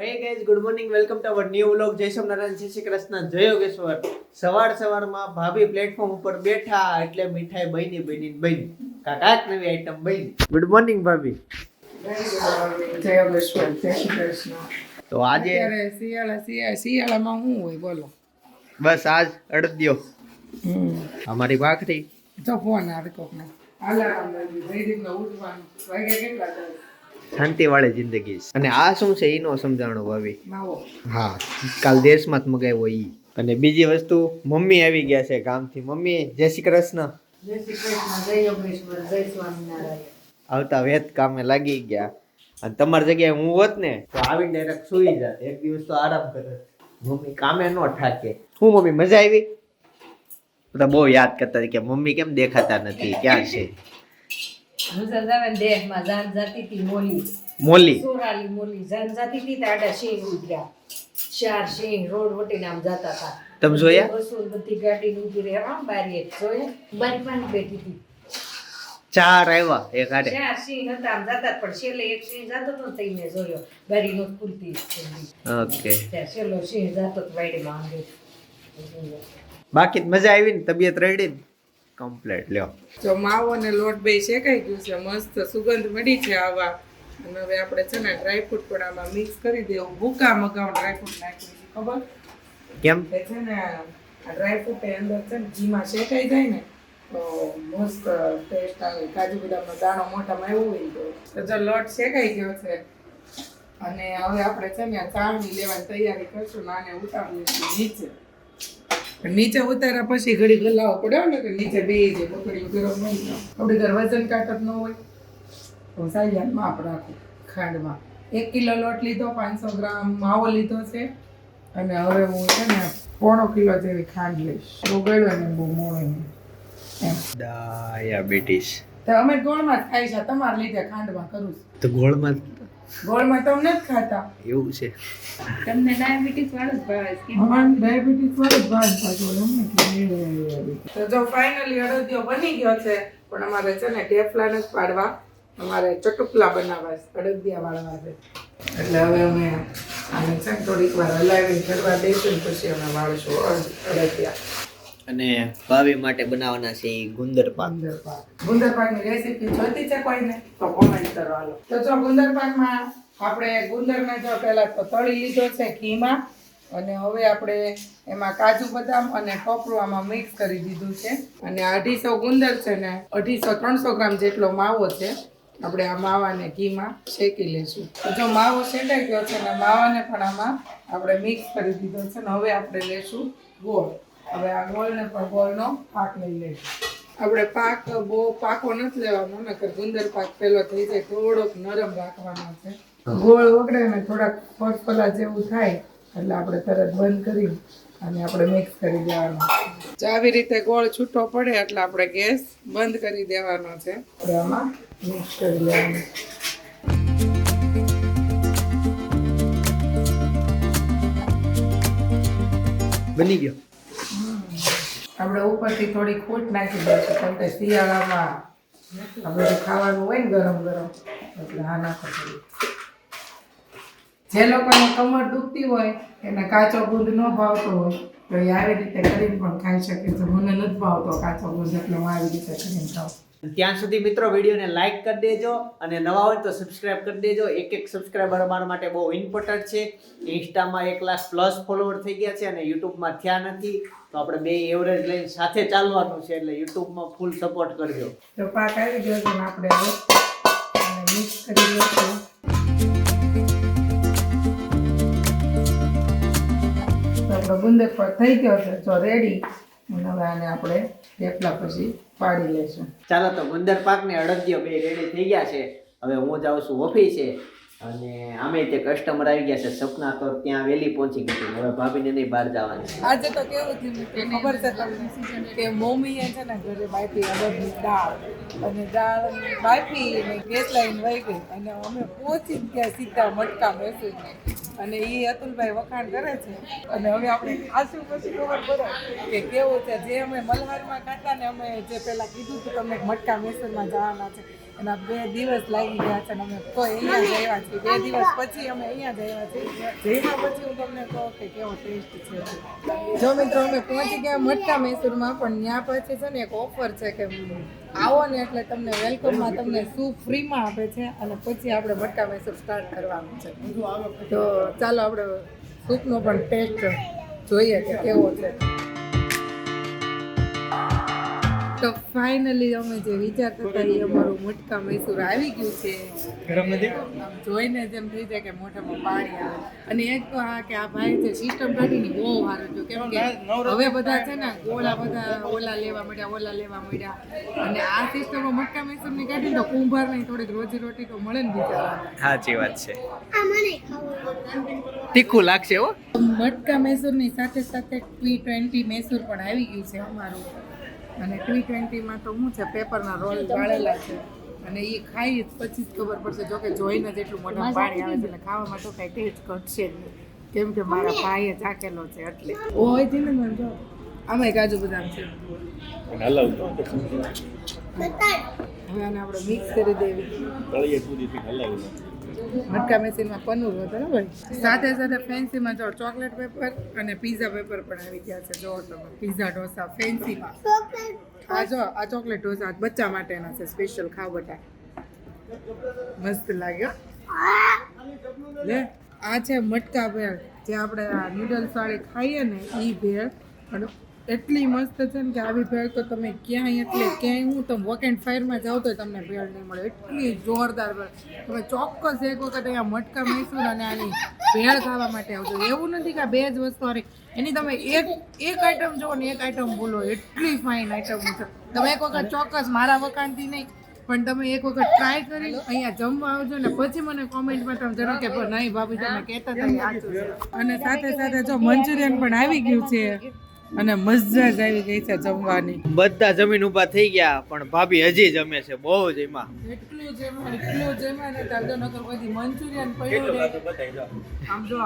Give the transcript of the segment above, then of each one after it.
Hey guys good morning welcome to our new vlog જય સોમનારાયણ જય શ્રી કૃષ્ણ જય યોગેશ્વર સવાર સવારમાં ભાભી પ્લેટફોર્મ ઉપર બેઠા એટલે મીઠાઈ બની બની બની. કાકાક નવી આઈટમ બની. ગુડ મોર્નિંગ ભાભી. જય યોગેશ્વર જય શ્રી કૃષ્ણ તો આજે શિયાળા શિયાળા શિયાળામાં શું હોય બોલો. બસ આજ અડદ્યો. અમારી ભાખરી. તો ફોન આવે કોકને. અલાર્મ વાગ્યું જઈ રીતના ઉઠવાનું વાગે કેટલા શાંતિ વાળી જિંદગી છે. અને આ શું છે એનો સમજાણો ભાવી હા કાલ દેશમાં જ મગાવ્યો ઈ. અને બીજી વસ્તુ મમ્મી આવી ગયા છે ગામથી. મમ્મી જય શ્રી કૃષ્ણ. આવતા વેત કામે લાગી ગયા. અને તમારી જગ્યાએ હું હોત ને તો આવી ડાયરેક્ટ સુઈ જાત. એક દિવસ તો આરામ કરે. મમ્મી કામે ન ઠાકે હું મમ્મી મજા આવી? બધા બહુ યાદ કરતા કે મમ્મી કેમ દેખાતા નથી? ક્યાં છે મુસલમાન દેશમાં જાન જાતી હતી મોલી. સોરાલી મોલી. જાન જાતી હતી તાડા સિંહ ઉતર્યા ચાર સિંહ રોડ વટીને આમ જતા હતા. તમે જોયા? વસૂલ બધી ગાડી ઊભી રહે. આમ બારી એક જોયા. બારી પાણી બેઠી હતી. ચાર આવ્યા એક ગાડે ચાર સિંહ હતા આમ જતા પણ છેલ્લે એક સિંહ જતો તો તઈ મેં જોયો. બારી નો ખુલતી ઓકે. ત્યાં છેલ્લો સિંહ જતો તો વાડીમાં આમ બાકી મજા આવી ને તબિયત રેડી ને? કમ્પ્લેટ લ્યો. તો માવો ને લોટ બે શેકાઈ ગયું છે. મસ્ત સુગંધ મળી છે આવા. અને હવે આપણે છે ને ડ્રાયફ્રૂટ પણ આમાં મિક્સ કરી દેવું. ભૂકા મગાવ ડ્રાયફ્રૂટ નાખ્યું છે ખબર? કેમ? છે ને આ ડ્રાયફ્રૂટ એ અંદર છે ને ઘીમાં શેકાઈ જાય ને તો મસ્ત ટેસ્ટ આવે. કાજુ બદામનો દાણો મોટામાં એવું હોય તો જો લોટ શેકાઈ ગયો છે. અને હવે આપણે છે ને આ ચાળણી લેવાની તૈયારી કરશું ને આને ઉતારીએ છીએ નીચે. નીચે ઉતાર્યા પછી ઘડી ગલાવો પડ્યો ને કે નીચે બે જે પકડી ગરમ નહીં આપણે ઘર વજન કાટત ન હોય તો સાઈઝ માપ રાખો ખાંડમાં. એક કિલો લોટ લીધો પાંચસો ગ્રામ માવો લીધો છે. અને હવે હું છે ને પોણો કિલો જેવી ખાંડ લઈશ. ઓગળ્યો ને બહુ મોડો ડાયાબિટીસ તો અમે ગોળમાં જ ખાઈ છે તમારે લીધે ખાંડમાં કરું છું. તો ગોળમાં ગોળમાં તમને જ ખાતા. એવું છે. તમને ડાયાબિટીસ વાળું જ ભાવે છે. અમારે ડાયાબિટીસ વાળું જ ભાન પાછું એમને તો જો ફાઇનલી અડદિયો બની ગયો છે પણ અમારે છે ને ઢેફલા નથી પાડવા. અમારે ચટુકલા બનાવવા છે અડદિયા વાળવા છે. એટલે હવે અમે આને છે ને થોડીક વાર હલાવીને ફરવા દઈશું ને પછી અમે વાળશું અડ- અડદિયા અને ભાભી માટે બનાવવાના છે ગુંદર પાક ગુંદર પાક ગુંદર પાકની રેસીપી જોતી છે કોઈને? તો કોમેન્ટ કરો, હાલો. તો જો ગુંદર પાકમાં આપણે ગુંદરને જો પહેલા તો તળી લીધો છે ઘીમાં, અને હવે આપણે એમાં કાજુ બદામ અને કપરું આમાં મિક્સ કરી દીધું છે. અને અઢીસો ગુંદર છે ને, અઢીસો ત્રણસો ગ્રામ જેટલો માવો છે, આપણે આ માવાને ઘીમાં શેકી લઈશું. તો જો માવો શેકાઈ ગયો છે ને, માવાને પણ આમાં આપણે મિક્સ કરી દીધો છે ને, હવે આપણે લેશું ગોળ. હવે આ ગોળને પણ ગોળનો પાક લઈ લઈશું. આપણે પાક બહુ પાકો નથી લેવાનો નકર ગુંદર પાક પેલો થઈ જાય થોડોક નરમ રાખવાનો છે. ગોળ વગડે ને થોડાક ફરફલા જેવું થાય એટલે આપણે તરત બંધ કરી અને આપણે મિક્સ કરી દેવાનો. છે આવી રીતે ગોળ છૂટો પડે એટલે આપણે ગેસ બંધ કરી દેવાનો છે. આપણે આમાં મિક્સ કરી લેવાનું. બની ગયો. આપણે ઉપરથી થોડી ખોટ નાખી દઈશું, કેમ કે શિયાળામાં આ બધું ખાવાનું હોય ને ગરમ ગરમ, એટલે હા નાખો જે લોકોને કમર દુખતી હોય, એને કાચો ગુંદ ન ભાવતો હોય, તો એ આવી રીતે કરીને પણ ખાઈ શકે છે. મને નથી ભાવતો કાચો ગુંદ, એટલે હું આવી રીતે કરીને ખાઉં. ત્યાં સુધી મિત્રો વિડીયોને લાઇક કરી દેજો અને નવા હોય તો સબસ્ક્રાઇબ કરી દેજો. એક એક સબસ્ક્રાઇબર અમારા માટે બહુ ઇમ્પોર્ટન્ટ છે. ઇન્સ્ટામાં એક લાખ પ્લસ ફોલોવર થઈ ગયા છે અને યુટ્યુબમાં થયા નથી. તો આપણે બે એવરેજ લઈને સાથે ચાલવાનું છે એટલે યુટ્યુબમાં ફૂલ સપોર્ટ કરજો. તો પાક આવી ગયો આપણે મિક્સ કરી ગુંદર પર થઈ ગયો છે, જો રેડી અને હવે આને આપણે થેપલા પછી પાડી લેશું. ચાલો તો ગુંદર પાક ને અડદિયો બે રેડી થઈ ગયા છે. હવે હું જાઉં છું ઓફિસે અને અમે તે કસ્ટમર આવી ગયા છે સપના તો ત્યાં વહેલી પહોંચી ગઈ હતી. હવે ભાભીને નહીં બહાર જવાની આજે તો કેવું થયું કે ખબર છે તમને? કે મમ્મીએ છે ને ઘરે બાફી અડદની દાળ અને દાળ બાફી અને ગેસ લાઈન વહી ગઈ. અને અમે પહોંચી ગયા સીધા મટકા બેસીને અને એ અતુલભાઈ વખાણ કરે છે. અને હવે આપણે ખાસું પછી ખબર પડે કે કેવું છે? જે અમે મલ્હારમાં ખાતા ને અમે જે પહેલાં કીધું હતું તમને, મટકા મેસરમાં જવાના છે. એના બે દિવસ લાગી ગયા છે અમે તો અહીંયા જ આવ્યા છીએ. બે દિવસ પછી અમે અહીંયા જ છીએ. જઈમાં પછી હું તમને કહું કે કેવો ટેસ્ટ છે. જો મિત્રો, અમે પહોંચી ગયા મટકા મૈસૂરમાં, પણ ત્યાં પછી છે ને એક ઓફર છે કે આવો ને એટલે તમને વેલકમમાં તમને સૂપ ફ્રીમાં આપે છે અને પછી આપણે મટકા મૈસૂર સ્ટાર્ટ કરવાનું છે. તો ચાલો આપણે સૂપનો પણ ટેસ્ટ જોઈએ કે કેવો છે. તો ફાઇનલી અમે જે વિચારતા કરતા એ અમારું મટકા મૈસૂર આવી ગયું છે. ગરમ નથી? જોઈને જેમ થઈ જાય કે મોઢામાં પાણી આવે. અને એક તો આ કે આ ભાઈ છે સિસ્ટમ કાઢીને બહુ સારું છે કેમ કે હવે બધા છે ને ગોળા બધા ઓલા લેવા મળ્યા ઓલા લેવા મળ્યા અને આ સિસ્ટમમાં મટકા મૈસૂરની કાઢીને તો કુંભારની થોડીક રોજી રોટી તો મળે ને બીજા. સાચી વાત છે. તીખું લાગશે હો. મટકા મૈસૂરની સાથે સાથે ટી ટ્વેન્ટી મૈસૂર પણ આવી ગયું છે અમારું. અને ટી ટ્વેન્ટીમાં તો શું છે પેપરના રોલ વાળેલા છે. અને એ ખાઈ જ પછી જ ખબર પડશે જો કે જોઈને જ એટલું મોઢામાં પાણી આવે છે એટલે ખાવામાં તો કાંઈ ટેસ્ટ ઘટશે જ નહીં. કેમ કે મારા ભાઈએ ચાકેલો છે એટલે. હોય છે ને મને જો. આમાંય કાજુ બદામ છે. હવે આને આપણે મિક્સ કરી દેવી. મટકા મેસીનમાં પનીર હોય, બરાબર? સાથે સાથે ફેન્સીમાં જો ચોકલેટ પેપર અને પીઝા પેપર પણ આવી ગયા છે, જો તમે પીઝા ઢોસા ફેન્સીમાં. આ જો, આ ચોકલેટ ઢોસા બચ્ચા માટેના છે, સ્પેશિયલ ખાવ બટા. મસ્ત લાગ્યો લે, આ છે મટકા ભેળ, જે આપણે આ નૂડલ્સ વાળી ખાઈએ ને એ ભેળ, અને એટલી મસ્ત છે ને કે આવી ભેળ તો તમે ક્યાંય એટલે ક્યાંય હું તમે વોક એન્ડ ફાયરમાં જાઓ તો તમને ભેળ નહીં મળે. એટલી જોરદાર ભેળ. તમે ચોક્કસ એક વખત અહીંયા મટકા મૈસૂર અને આની ભેળ ખાવા માટે આવજો. એવું નથી કે બે જ વસ્તુ અરે એની તમે એક એક આઈટમ જુઓ ને એક આઈટમ બોલો એટલી ફાઇન આઈટમ છે. તમે એક વખત ચોક્કસ મારા વખાણથી નહીં, પણ તમે એક વખત ટ્રાય કરી, અહીંયા જમવા આવજો ને પછી મને કોમેન્ટમાં તમે જણાવો કે નહીં ભાભી, તમે કહેતા છે. અને સાથે સાથે જો મંચુરિયન પણ આવી ગયું છે. અને મજા જ આવી ગઈ છે જમવાની. બધા જમીન ઊભા થઈ ગયા પણ ભાભી હજી જમે છે બહુ જ એમાં. એટલું જેમાં એટલું જેમાં ને તાર જો નકર પછી મંચુરિયન પડ્યું ને આમ જો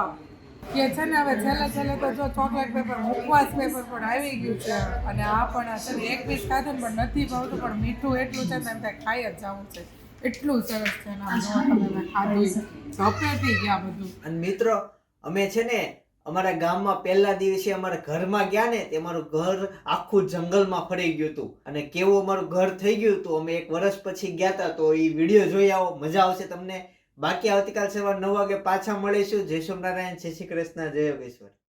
કે છે ને હવે છેલ્લે છેલ્લે તો જો ચોકલેટ પેપર મુખવાસ પેપર પણ આવી ગયું છે. અને આ પણ છે ને એક પીસ ખાધું ને પણ નથી ભાવતું પણ મીઠું એટલું છે ને ત્યાં ખાઈ જ જવું છે. એટલું સરસ છે ને આમ જો તમે ખાધું. ઝપેટી ગયા બધું. અને મિત્રો અમે છે ને અમારા ગામમાં પહેલા દિવસે અમારા ઘરમાં ગયા ને તે અમારું ઘર આખું જંગલમાં ફરી ગયું હતું. અને કેવું અમારું ઘર થઈ ગયું હતું, અમે એક વર્ષ પછી ગયા હતા તો એ વીડિયો જોઈ આવો, મજા આવશે તમને. બાકી આવતીકાલ સવાર નવ વાગે પાછા મળીશું. જય સોમનારાયણ જય શ્રી કૃષ્ણ, જય યોગેશ્વર.